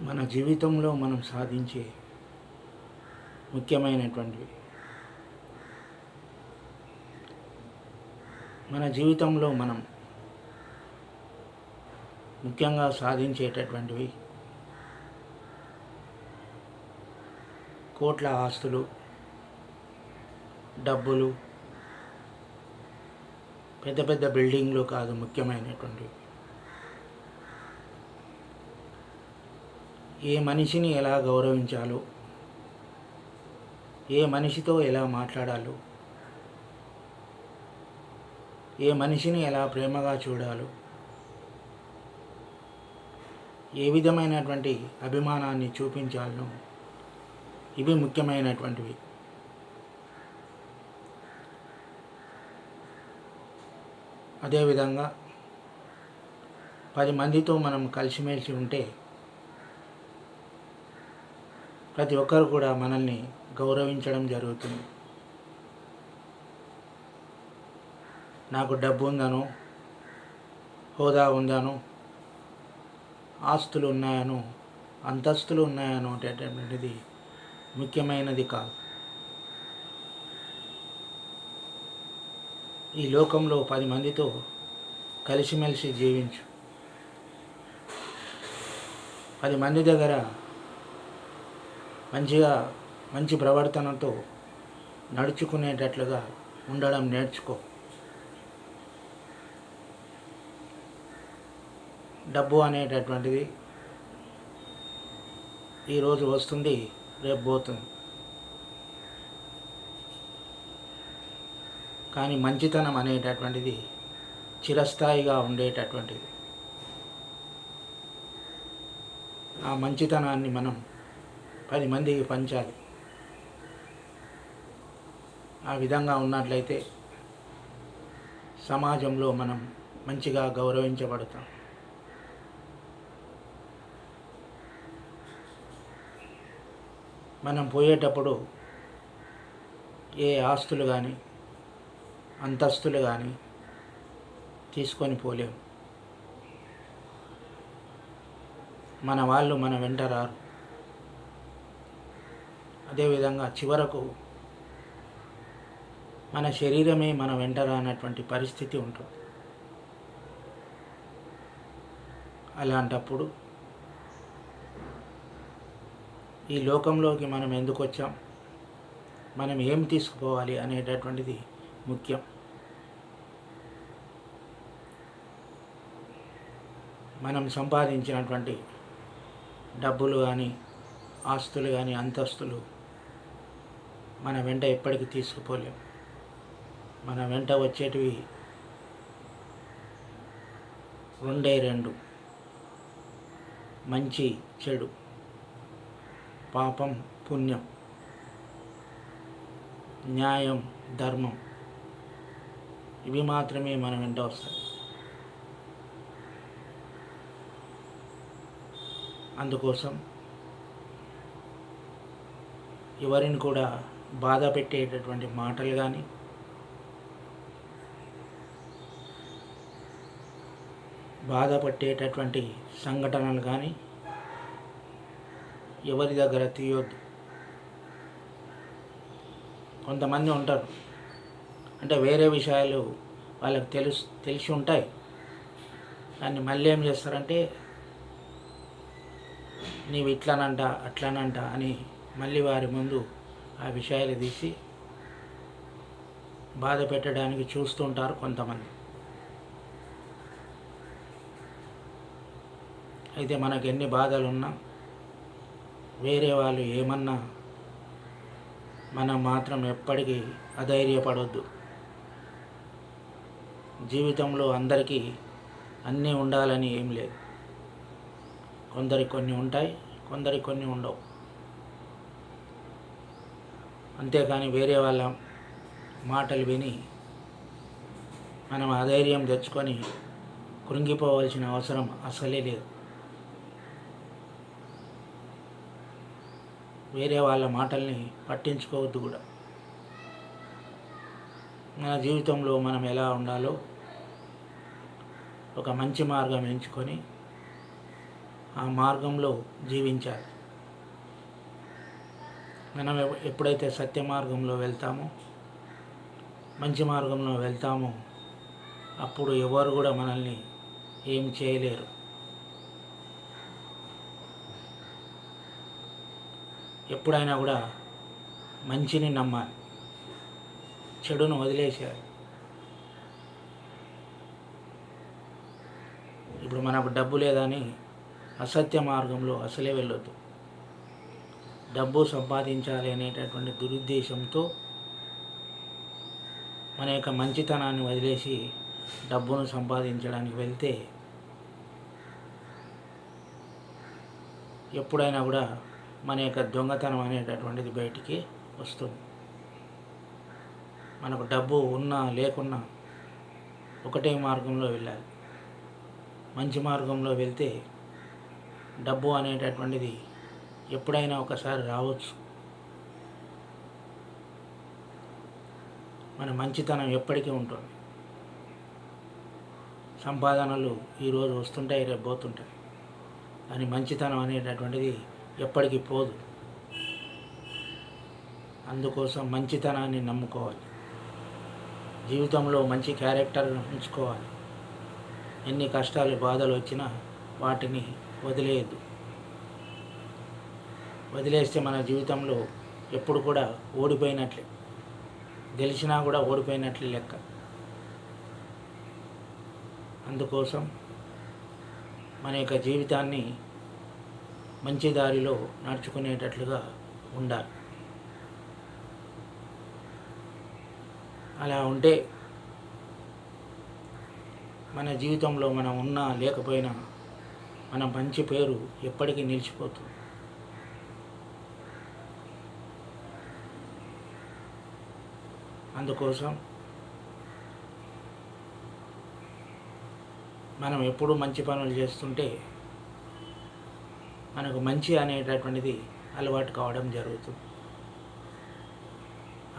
మన జీవితంలో మనం సాధించే ముఖ్యమైనటువంటివి. మన జీవితంలో మనం ముఖ్యంగా సాధించేటటువంటివి కోట్ల ఆస్తులు డబ్బులు పెద్ద పెద్ద బిల్డింగ్లు కాదు ముఖ్యమైనటువంటివి. ఏ మనిషిని ఎలా గౌరవించాలో ఏ మనిషితో ఎలా మాట్లాడాలో ఏ మనిషిని ఎలా ప్రేమగా చూడాలో ఏ విధమైనటువంటి అభిమానాన్ని చూపించాలనో ఇవి ముఖ్యమైనటువంటివి. అదేవిధంగా పది మందితో మనం కలిసిమెలిసి ఉంటే ప్రతి ఒక్కరు కూడా మనల్ని గౌరవించడం జరుగుతుంది. నాకు డబ్బు ఉందనో హోదా ఉందను ఆస్తులు ఉన్నాయనో అంతస్తులు ఉన్నాయను అనేటటువంటిది ముఖ్యమైనది కాదు. ఈ లోకంలో పది మందితో కలిసిమెలిసి జీవించు. పది మంది దగ్గర మంచిగా మంచి ప్రవర్తనతో నడుచుకునేటట్లుగా ఉండడం నేర్చుకో. డబ్బు అనేటటువంటిది ఈరోజు వస్తుంది రేపు పోతుంది. కానీ మంచితనం అనేటటువంటిది చిరస్థాయిగా ఉండేటటువంటిది. ఆ మంచితనాన్ని మనం పది మందికి పంచాలి. ఆ విధంగా ఉన్నట్లయితే సమాజంలో మనం మంచిగా గౌరవించబడతాం. మనం పోయేటప్పుడు ఏ ఆస్తులు కానీ అంతస్తులు కానీ తీసుకొని పోలేము మన వాళ్ళు మన వెంట రారు. అదేవిధంగా చివరకు మన శరీరమే మన వెంట రానటువంటి పరిస్థితి ఉంటుంది. అలాంటప్పుడు ఈ లోకంలోకి మనం ఎందుకు వచ్చాం? మనం ఏం తీసుకుపోవాలి అనేటటువంటిది ముఖ్యం. మనం సంపాదించినటువంటి డబ్బులు కానీ ఆస్తులు కానీ అంతస్తులు మన వెంట ఎప్పటికీ తీసుకుపోలేం. మన వెంట వచ్చేటివి రెండే రెండు. మంచి చెడు. పాపం పుణ్యం. న్యాయం ధర్మం. ఇవి మాత్రమే మన వెంట వస్తాయి. అందుకోసం ఎవరిని కూడా బాధ పెట్టేటటువంటి మాటలు కానీ బాధపట్టేటటువంటి సంఘటనలు కానీ ఎవరి దగ్గర తీయొద్దు. కొంతమంది ఉంటారు. అంటే వేరే విషయాలు వాళ్ళకి తెలుసు తెలిసి ఉంటాయి. కానీ మళ్ళీ ఏం చేస్తారంటే నీవు ఇట్లానంట అట్లానంట అని మళ్ళీ వారి ముందు ఆ విషయాలు తీసి బాధ పెట్టడానికి చూస్తుంటారు కొంతమంది. అయితే మనకు ఎన్ని బాధలు ఉన్నా వేరే వాళ్ళు ఏమన్నా మనం మాత్రం ఎప్పటికీ అధైర్యపడొద్దు. జీవితంలో అందరికీ అన్నీ ఉండాలని ఏం లేదు. కొందరికి కొన్ని ఉంటాయి కొందరికి కొన్ని ఉండవు. అంతేకాని వేరే వాళ్ళ మాటలు విని మనం అధైర్యం తెచ్చుకొని కృంగిపోవాల్సిన అవసరం అసలే లేదు. వేరే వాళ్ళ మాటల్ని పట్టించుకోవద్దు కూడా. మన జీవితంలో మనం ఎలా ఉండాలో ఒక మంచి మార్గం ఎంచుకొని ఆ మార్గంలో జీవించాలి. మనం ఎప్పుడైతే సత్య మార్గంలో వెళ్తామో మంచి మార్గంలో వెళ్తామో అప్పుడు ఎవరు కూడా మనల్ని ఏం చేయలేరు. ఎప్పుడైనా కూడా మంచిని నమ్మాలి. చెడును వదిలేసేయాలి. ఇప్పుడు మనకు డబ్బు లేదని అసత్య మార్గంలో అసలే వెళ్ళొద్దు. డబ్బు సంపాదించాలి అనేటటువంటి దురుద్దేశంతో మన యొక్క మంచితనాన్ని వదిలేసి డబ్బును సంపాదించడానికి వెళ్తే ఎప్పుడైనా కూడా మన యొక్క దొంగతనం అనేటటువంటిది బయటికి వస్తుంది. మనకు డబ్బు ఉన్నా లేకున్నా ఒకటే మార్గంలో వెళ్ళాలి. మంచి మార్గంలో వెళ్తే డబ్బు అనేటటువంటిది ఎప్పుడైనా ఒకసారి రావచ్చు. మన మంచితనం ఎప్పటికీ ఉంటుంది. సంపాదనలు ఈరోజు వస్తుంటాయి రేపు పోతుంటాయి. కానీ మంచితనం అనేటటువంటిది ఎప్పటికీ పోదు. అందుకోసం మంచితనాన్ని నమ్ముకోవాలి. జీవితంలో మంచి క్యారెక్టర్ను ఉంచుకోవాలి. ఎన్ని కష్టాలు బాధలు వచ్చినా వాటిని వదిలేయద్దు. వదిలేస్తే మన జీవితంలో ఎప్పుడు కూడా ఓడిపోయినట్లే. గెలిచినా కూడా ఓడిపోయినట్లే లెక్క. అందుకోసం మన యొక్క జీవితాన్ని మంచి దారిలో నడుచుకునేటట్లుగా ఉండాలి. అలా ఉంటే మన జీవితంలో మనం ఉన్నా లేకపోయినా మన మంచి పేరు ఎప్పటికీ నిలిచిపోతుంది. అందుకోసం మనం ఎప్పుడు మంచి పనులు చేస్తుంటే మనకు మంచి అనేటటువంటిది అలవాటు కావడం జరుగుతుంది.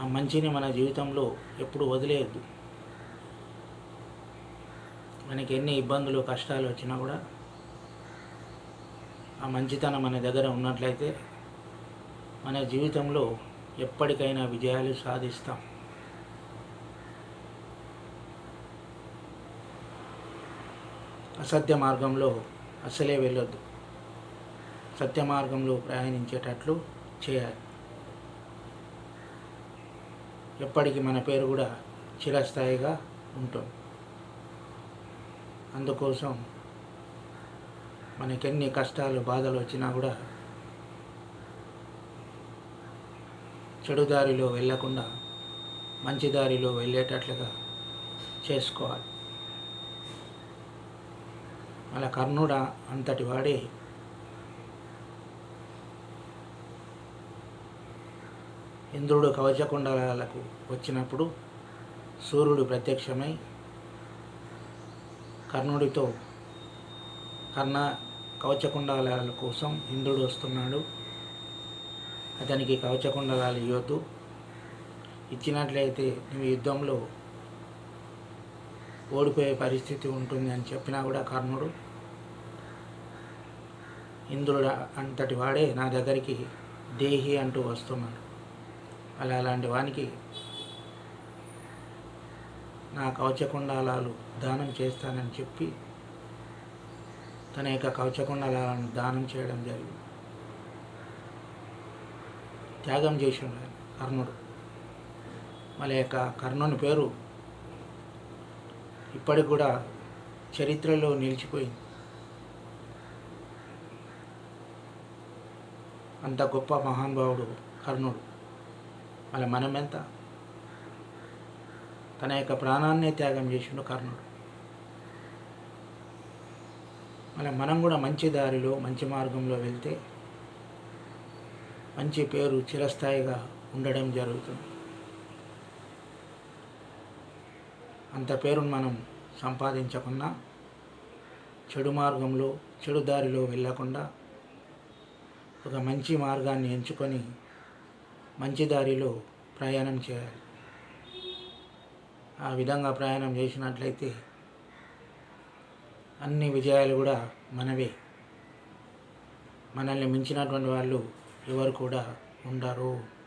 ఆ మంచిని మన జీవితంలో ఎప్పుడు వదిలేయద్దు. మనకి ఎన్ని ఇబ్బందులు కష్టాలు వచ్చినా కూడా ఆ మంచితనం మన దగ్గర ఉన్నట్లయితే మన జీవితంలో ఎప్పటికైనా విజయాలు సాధిస్తాం. అసత్య మార్గంలో అసలే వెళ్ళొద్దు. సత్య మార్గంలో ప్రయాణించేటట్లు చేయాలి. ఎప్పటికీ మన పేరు కూడా చిరస్థాయిగా ఉంటుంది. అందుకోసం మనకెన్ని కష్టాలు బాధలు వచ్చినా కూడా చెడు దారిలో వెళ్ళకుండా మంచి దారిలో వెళ్ళేటట్లుగా చేసుకోవాలి. అలా కర్ణుడ అంతటి వాడే. ఇంద్రుడు కవచకుండలకు వచ్చినప్పుడు సూర్యుడు ప్రత్యక్షమై కర్ణుడితో కర్ణ కవచకుండలాల కోసం ఇంద్రుడు వస్తున్నాడు. అతనికి కవచకుండలాలు ఇవ్వద్దు. ఇచ్చినట్లయితే నువ్వు యుద్ధంలో ఓడిపోయే పరిస్థితి ఉంటుంది అని చెప్పినా కూడా కర్ణుడు ఇంద్రుడు అంతటి వాడే నా దగ్గరికి దేహి అంటూ వస్తున్నాడు. అలా అలాంటి వానికి నా కవచకుండాలాలు దానం చేస్తానని చెప్పి తన యొక్క కవచకుండాలను దానం చేయడం జరిగింది. త్యాగం చేసి ఉన్నాడు కర్ణుడు. మళ్ళీ యొక్క కర్ణుని పేరు ఇప్పటికి కూడా చరిత్రలో నిలిచిపోయింది. అంత గొప్ప మహానుభావుడు కర్ణుడు. మళ్ళీ మనమెంత? తన యొక్క ప్రాణాన్నే త్యాగం చేసిండు కర్ణుడు. మళ్ళీ మనం కూడా మంచి దారిలో మంచి మార్గంలో వెళ్తే మంచి పేరు చిరస్థాయిగా ఉండడం జరుగుతుంది. అంత పేరును మనం సంపాదించకుండా చెడు మార్గంలో చెడు దారిలో వెళ్ళకుండా ఒక మంచి మార్గాన్ని ఎంచుకొని మంచి దారిలో ప్రయాణం చేయాలి. ఆ విధంగా ప్రయాణం చేసినట్లయితే అన్ని విజయాలు కూడా మనవే. మనల్ని మించినటువంటి వాళ్ళు ఎవరు కూడా ఉండరు.